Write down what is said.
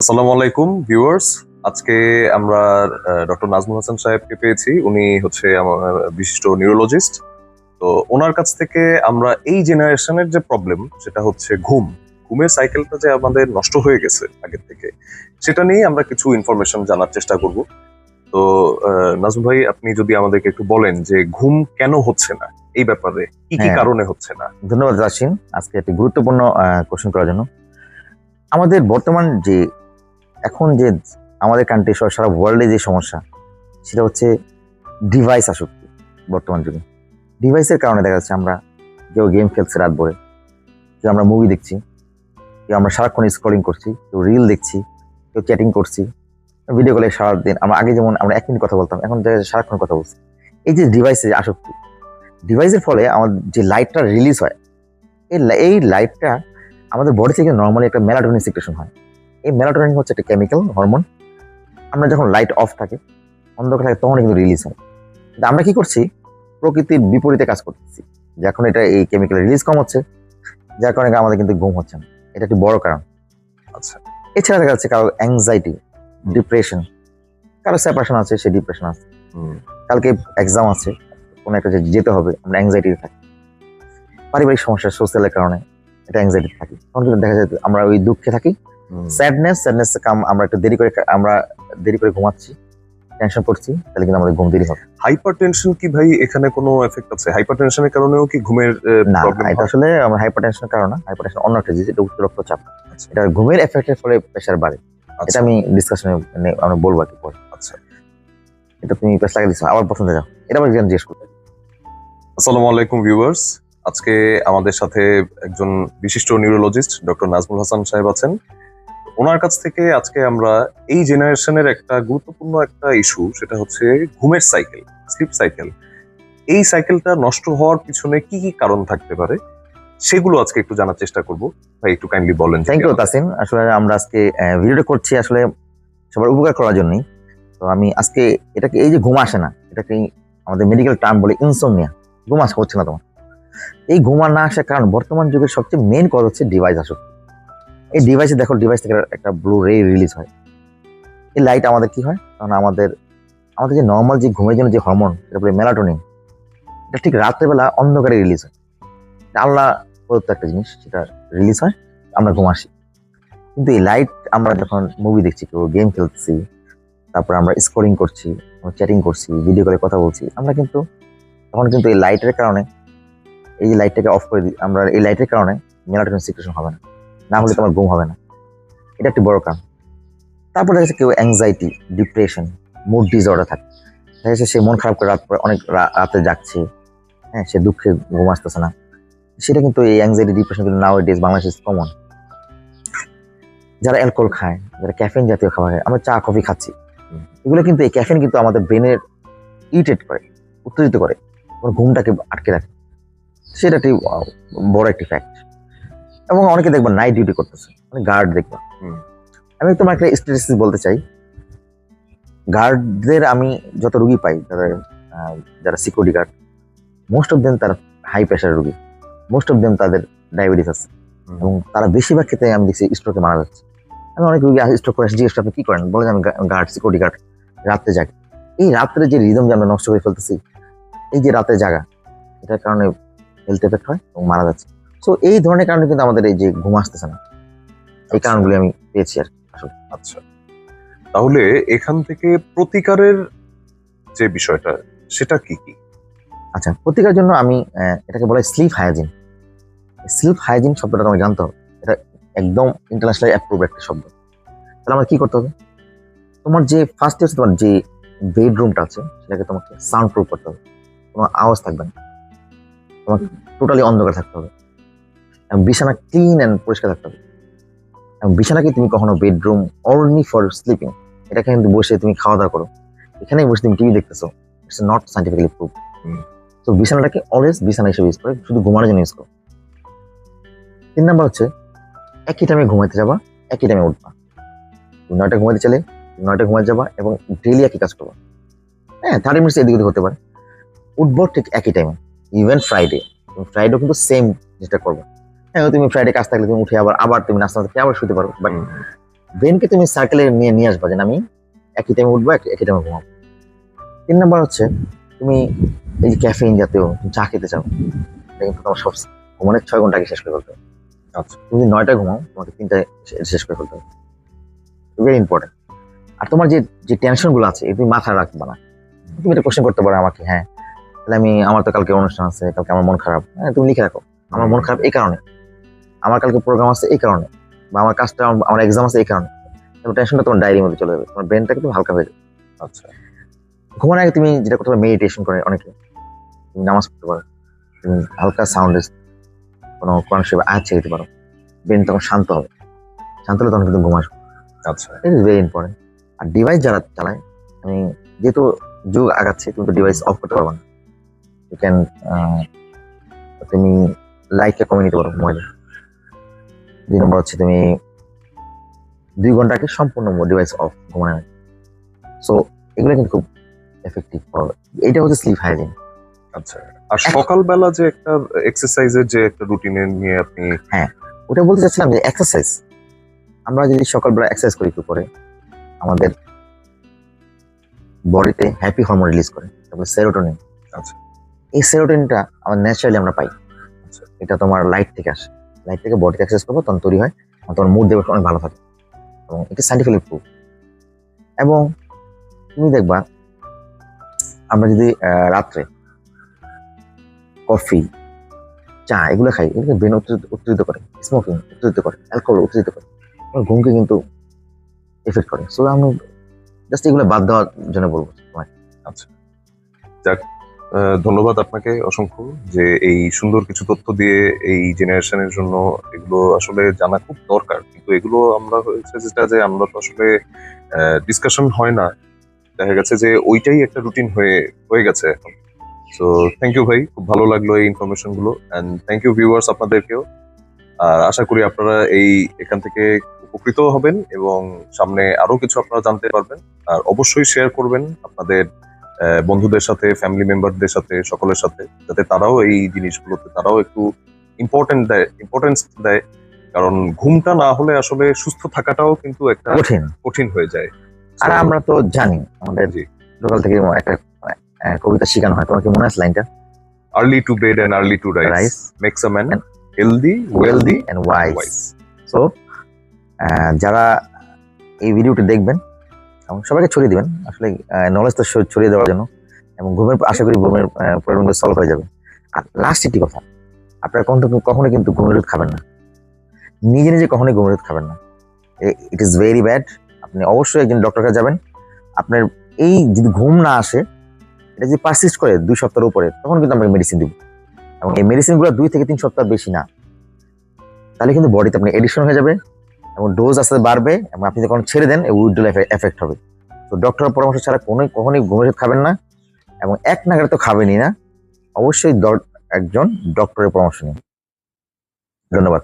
আসসালামু আলাইকুম ভিউয়ার্স আজকে আমরা ডক্টর নাজমুল হাসান সাহেবকে পেয়েছি। উনি হচ্ছে আমার বিশিষ্ট নিউরোলজিস্ট তো ওনার কাছ থেকে আমরা এই জেনারেশনের যে প্রবলেম সেটা হচ্ছে ঘুম। ঘুমের সাইকেলটা যে আমাদের নষ্ট হয়ে গেছে আগের থেকে সেটা নিয়ে আমরা কিছু ইনফরমেশন জানার চেষ্টা করব। তো নাজমুল ভাই আপনি যদি আমাদেরকে একটু বলেন যে ঘুম কেন হচ্ছে না? এই ব্যাপারে কি কি হ্যাঁ। কারণে হচ্ছে না? ধন্যবাদ রাশিন। আজকে একটি গুরুত্বপূর্ণ কোশ্চেন করার জন্য। আমাদের বর্তমান যে এখন যে আমাদের কান্ট্রি সহ সারা ওয়ার্ল্ডে যে সমস্যা, সেটা হচ্ছে ডিভাইস আসক্তি বর্তমান যুগে। ডিভাইসের কারণে দেখা যাচ্ছে আমরা কেউ গেম খেলছে রাত ভরে, কেউ আমরা মুভি দেখছি, কেউ আমরা সারাক্ষণ স্ক্রলিং করছি, কেউ রিল দেখছি, কেউ চ্যাটিং করছি ভিডিও কলে সারাদিন আমরা আগে যেমন আমরা এক মিনিট কথা বলতাম, এখন দেখা যাচ্ছে সারাক্ষণ কথা বলছি। এই যে ডিভাইসের আসক্তি ডিভাইসের ফলে আমার যে লাইটটা রিলিজ হয়, এই এই লাইটটা আমাদের বডি থেকে নর্মালি একটা মেলাটোনিন সিক্রেশন হয়। এই মেলাটোনিন হচ্ছে একটা কেমিক্যাল হরমোন আমরা যখন লাইট অফ থাকে অন্ধকার থাকে তখন কিন্তু রিলিজ হয়। কিন্তু আমরা কি করছি? প্রকৃতির বিপরীতে কাজ করতেছি। যখন এটা এই কেমিক্যাল রিলিজ কম হচ্ছে। যার কারণে আমাদের কিন্তু ঘুম হচ্ছে না। এটা একটি বড় কারণ। আচ্ছা। এছাড়া দেখা যাচ্ছে কারও অ্যাংজাইটি ডিপ্রেশন কারও সেপারেশন আছে সে ডিপ্রেশন আছে। কালকে এক্সাম আছে কোনো একটা যেতে হবে আমরা অ্যাংজাইটি থাকি। পারিবারিক সমস্যা সোশ্যালের কারণে এটা অ্যাংজাইটি থাকি। তখন কিন্তু দেখা যায় আমরা ওই দুঃখে থাকি। স্যাডনেস স্যাডনেস কাম আমরা একটু দেরি করে আমরা দেরি করে ঘুমাচ্ছি। টেনশন করছি তাহলে কিন্তু আমাদের ঘুম দেরি হবে। হাইপার টেনশন কি ভাই? এখানে কোনো এফেক্ট আছে? হাইপার টেনশনের কারণেও কি ঘুমের না এটা আসলে আমার হাইপার টেনশনের কারণ হাইপার টেনশন অন্য একটা জিনিস এটা উচ্চ রক্তচাপ। আচ্ছা। এটা ঘুমের এফেক্টের ফলে প্রেশার বাড়ে। এটা আমি ডিসকাশনে আমরা বলব আর কি পরে। আচ্ছা। এটা তুমি প্রেস লাগিয়ে দিচ্ছ আবার পছন্দ যাও। এটা আবার জিজ্ঞেস করবে আসসালামু আলাইকুম ভিউয়ার্স আজকে আমাদের সাথে একজন বিশিষ্ট নিউরোলজিস্ট ডক্টর নাজমুল হাসান সাহেব আছেন। ওনার কাছ থেকে আজকে আমরা এই জেনারেশনের একটা গুরুত্বপূর্ণ একটা ইস্যু সেটা হচ্ছে ঘুমের সাইকেল স্লিপ সাইকেল। এই সাইকেলটা নষ্ট হওয়ার পিছনে কি কি কারণ থাকতে পারে সেগুলো আজকে একটু জানার চেষ্টা করব। ভাই একটু কাইন্ডলি বলেন থ্যাংক ইউ তাসিম। আসলে আমরা আজকে ভিডিওটা করছি আসলে সবার উপকার করার জন্যই। তো আমি আজকে এটাকে এই যে ঘুম আসে না এটাকে আমাদের মেডিকেল টার্ম বলে ইনসোমনিয়া ঘুম আসা হচ্ছে না তোমার। এই ঘুমা না আসার কারণ বর্তমান যুগের সবচেয়ে মেন কজ হচ্ছে ডিভাইস আসক্তি। এই ডিভাইসে দেখো ডিভাইস থেকে একটা ব্লু রে রিলিজ হয়। এই লাইট আমাদের কি হয়? কারণ আমাদের আমাদের যে নর্মাল যে ঘুমের জন্য যে হরমোন তারপরে মেলাটোনিন এটা ঠিক রাত্রেবেলা অন্ধকারে রিলিজ হয়। আল্লাহ প্রদত্ত একটা জিনিস, সেটা রিলিজ হয়, আমরা ঘুম আসি। কিন্তু এই লাইট আমরা যখন মুভি দেখছি, কেউ গেম খেলছি তারপর আমরা স্কোরিং করছি চ্যাটিং করছি ভিডিও কলে কথা বলছি, আমরা কিন্তু, তখন কিন্তু এই লাইটের কারণে, এই যে লাইটটাকে অফ করে দিই, আমরা এই লাইটের কারণে মেলাটোনিন সিক্রেশন হবে না। না হলে তোমার ঘুম হবে না। এটা একটি বড় কারণ। তারপর দেখা যাচ্ছে কেউ অ্যাংজাইটি ডিপ্রেশন মুড ডিসঅর্ডার থাকে। দেখা যাচ্ছে সে মন খারাপ করে রাত অনেক রাতে যাচ্ছে হ্যাঁ সে দুঃখে ঘুম আসতেছে না। সেটা কিন্তু এই অ্যাংজাইটি ডিপ্রেশন কিন্তু নাও ডেজ বাংলাদেশ কমন যারা অ্যালকোহল খায় যারা ক্যাফেন জাতীয় খাবার খায় আমরা চা কফি খাচ্ছি। এগুলো কিন্তু এই ক্যাফেন কিন্তু আমাদের ব্রেনের ইরিটেট করে উত্তেজিত করে। ঘুমটাকে আটকে রাখে। সেটা একটি বড় একটি ফ্যাক্ট এবং অনেকে দেখবা নাইট ডিউটি করতেছে। মানে গার্ড দেখবা আমি তোমার একটা স্ট্যাটিস্টিক্স বলতে চাই। গার্ডদের আমি যত রুগী পাই আহ, যারা security guard most of them তারা হাই প্রেশার রুগী। মোস্ট অফ দেম তাদের ডায়াবেটিস আছে। এবং তারা বেশিরভাগ ক্ষেত্রে আমি দেখছি স্ট্রোকে মারা যাচ্ছে। আমি অনেক রুগী স্ট্রোক করে জিজ্ঞেস আপনি কি করেন? বলে আমি গার্ড সিকিউরিটি গার্ড রাত্রে জাগি। এই রাত্রে যে রিদম যে আমরা নষ্ট করে ফেলতেছি এই যে রাতে জাগা এটার কারণে হেলথ এফেক্ট হয় এবং মারা যাচ্ছে। সো এই ধরনের কারণে কিন্তু আমাদের এই যে ঘুম আসতেছে না। এই কারণগুলি আমি পেয়েছি আর কি। আচ্ছা। তাহলে এখান থেকে প্রতিকারের যে বিষয়টা সেটা কি কি? আচ্ছা প্রতিকার জন্য আমি এটাকে বলে স্লিপ হাইজিন স্লিপ হাইজিন শব্দটা তোমাকে জানতে হবে। এটা একদম ইন্টারন্যাশনাল অ্যাপ্রুভ একটা শব্দ। তাহলে আমার কি করতে হবে? তোমার যে ফার্স্ট হচ্ছে তোমার যে বেডরুমটা আছে সেটাকে তোমাকে সাউন্ড প্রুফ করতে হবে। কোনো আওয়াজ থাকবে না। তোমাকে টোটালি অন্ধকার থাকতে হবে। এবং বিছানা ক্লিন অ্যান্ড পরিষ্কার থাকতে হবে। এবং বিছানাকে তুমি কখনো বেডরুম অনলি ফর স্লিপিং এটাকে কিন্তু বসে তুমি খাওয়া দাওয়া করো। এখানেই বসে তুমি টিভি দেখতেছো ইটস নট সাইন্টিফিক্যালি প্রুভ তো বিছানাটাকে অলওয়েজ বিছানা হিসেবে ইউজ করে, শুধু ঘুমানোর জন্য ইউজ করো। তিন নাম্বার হচ্ছে, একই টাইমে ঘুমাইতে যাবা, একই টাইমে উঠবা। নয়টা ঘুমাইতে চলে নয়টা ঘুমাতে যাবা এবং ডেলি একই কাজ করবা। হ্যাঁ থার্টি মিনিটস এদিক ওদিক হতে পারে। উঠবো ঠিক একই টাইমে ইভেন ফ্রাইডে ফ্রাইডেও কিন্তু সেম যেটা করবে। হ্যাঁ তুমি ফ্রাইডে কাজ থাকলে তুমি উঠে আবার আবার তুমি নাস্তা খেয়ে আবার শুতে পারো। বাট ব্রেনকে তুমি সার্কেলে নিয়ে নিয়ে আসবা যে আমি একই টাইমে উঠবো এক- একই টাইমে ঘুমাবো তিন নম্বর হচ্ছে তুমি এই যে ক্যাফেইন জাতীয় চা খেতে চাও এটা কিন্তু তোমার সব ঘুমানোর ছয় ঘণ্টা আগে শেষ করে ফেলতে হবে। আচ্ছা। তুমি নয়টায় ঘুমাও তোমাকে তিনটায় শেষ করে ফেলতে হবে। ভেরি ইম্পর্টেন্ট আর তোমার যে যে টেনশনগুলো আছে তুমি মাথায় রাখবে না। তুমি এটা কোশ্চেন করতে পারো আমাকে হ্যাঁ তাহলে আমি আমার তো কালকে অনুষ্ঠান আছে কালকে আমার মন খারাপ। হ্যাঁ তুমি লিখে রাখো। আমার মন খারাপ এই কারণে। আমার কালকে প্রোগ্রাম আছে এই কারণে বা আমার কাজটা আমার- এক্সাম আছে এই কারণে। তারপর টেনশনটা তোমার ডায়েরির মধ্যে চলে যাবে তোমার ব্রেনটা কিন্তু হালকা হয়ে যাবে। আচ্ছা। ঘুমানোর আগে তুমি যেটা করতে পারো মেডিটেশন করে অনেকে। তুমি নামাজ পড়তে পারো তুমি হালকা সাউন্ডে কোনো কোরআন শরীফ আয়াত ছেড়ে দিতে পারো। ব্রেন তখন শান্ত হবে। শান্ত হলে তখন কিন্তু ঘুম আসবে। আচ্ছা। ইট ইজ ভেরি ইম্পর্টেন্ট আর ডিভাইস যারা চালায় আমি যেহেতু যুগ আগাচ্ছে তুমি তো ডিভাইস অফ করতে পারবে না। ইউ ক্যান তুমি লাইটটা কমিয়ে নিতে পারো মোবাইলে দুই নম্বর হচ্ছে তুমি দুই ঘন্টাকে সম্পূর্ণ ডিভাইস অফ ঘুমানো সো এগুলো কিন্তু খুব এফেক্টিভ এইটা হচ্ছে স্লিপ হাইজিন আচ্ছা আর সকালবেলা যে একটা এক্সারসাইজের যে একটা রুটিনে নিয়ে আপনি হ্যাঁ ওটা বলতে চাচ্ছিলাম যে এক্সারসাইজ আমরা যদি সকালবেলা এক্সারসাইজ করি একটু করে আমাদের বডিতে হ্যাপি হরমোন রিলিজ করে তারপরে সেরোটোনিন আচ্ছা। এই সেরোটোনিনটা আমরা ন্যাচারালি আমরা পাই। আচ্ছা। এটা তোমার লাইট থেকে আসে। লাইট থেকে বডিতে এক্সারসাইজ করব তখন তৈরি হয় তোমার মুড দেবে অনেক ভালো থাকে। এবং এটা সাইন্টিফিক্যালি প্রুভ এবং তুমি দেখবা আমরা যদি রাত্রে কফি চা এগুলো খাই এগুলো ব্রেন উত্তেজিত করে স্মোকিং উত্তেজিত করে অ্যালকোহল উত্তেজিত করে। ঘুমকে কিন্তু এফেক্ট করে। সো আমি জাস্ট এগুলো বাদ দেওয়ার জন্য বলব তোমায়। আহ, ধন্যবাদ আপনাকে অসংখ্য যে এই সুন্দর কিছু তথ্য দিয়ে এই জেনারেশনের জন্য এগুলো আসলে জানা খুব দরকার। কিন্তু এগুলো আমরা হয়েছে যেটা যে আমরা তো আসলে ডিসকাশন হয় না। দেখা গেছে যে ওইটাই একটা রুটিন হয়ে হয়ে গেছে এখন। সো থ্যাংক ইউ ভাই, খুব ভালো লাগল এই ইনফরমেশনগুলো। অ্যান্ড থ্যাংক ইউ ভিউয়ার্স আপনাদেরকেও। আর আশা করি আপনারা এই, এখান থেকে উপকৃত হবেন এবং সামনে আরও কিছু আপনারা জানতে পারবেন। আর অবশ্যই শেয়ার করবেন আপনাদের বন্ধুদের সাথে ফ্যামিলি মেম্বারদের সাথে সকলের সাথে যাতে তারাও এই জিনিসগুলোতে তারাও একটু ইম্পর্টেন্ট দেয় ইম্পর্টেন্স দেয়। কারণ ঘুমটা না হলে আসলে সুস্থ থাকাটাও কিন্তু একটা কঠিন। কঠিন হয়ে যায়। আর আমরা তো জানি আমাদের লোকাল থেকে একটা কবিতা শেখানো হয়। তোমার কি মনে আছে লাইনটা? Early to bed and early to rise Rise. makes man healthy, wealthy, and wise wise. So যারা এই ভিডিওটি দেখবেন এবং সবাইকে ছড়িয়ে দিবেন। আসলে নলেজ তো ছড়িয়ে দেওয়ার জন্য এবং ঘুমের, আশা করি ঘুমের প্রবলেমগুলো সলভ হয়ে যাবে। আর লাস্ট একটি কথা, আপনারা কখনো কখনো কিন্তু ঘুমের ওষুধ খাবেন না। নিজে নিজে কখনোই ঘুমের ওষুধ খাবেন না। ইট ইজ ভেরি ব্যাড আপনি অবশ্যই একজন ডক্টর কাছে যাবেন। আপনার এই যদি ঘুম না আসে, এটা যদি পারসিস্ট করে দুই সপ্তাহের উপরে, তখন কিন্তু আমরা মেডিসিন দিব। এবং এই মেডিসিনগুলো দুই থেকে তিন সপ্তাহ বেশি না। তাহলে কিন্তু বডিতে আপনি এডিকশন হয়ে যাবে। এবং ডোজ আস্তে বাড়বে এবং আপনি যখন ছেড়ে দেন উইডল এফেক্ট হবে। তো ডক্টরের পরামর্শ ছাড়া কোনো কখনোই ঘুমের খাবেন না এবং এক নাগারে তো খাবেনই না। অবশ্যই একজন ডক্টরের পরামর্শ নিন। ধন্যবাদ।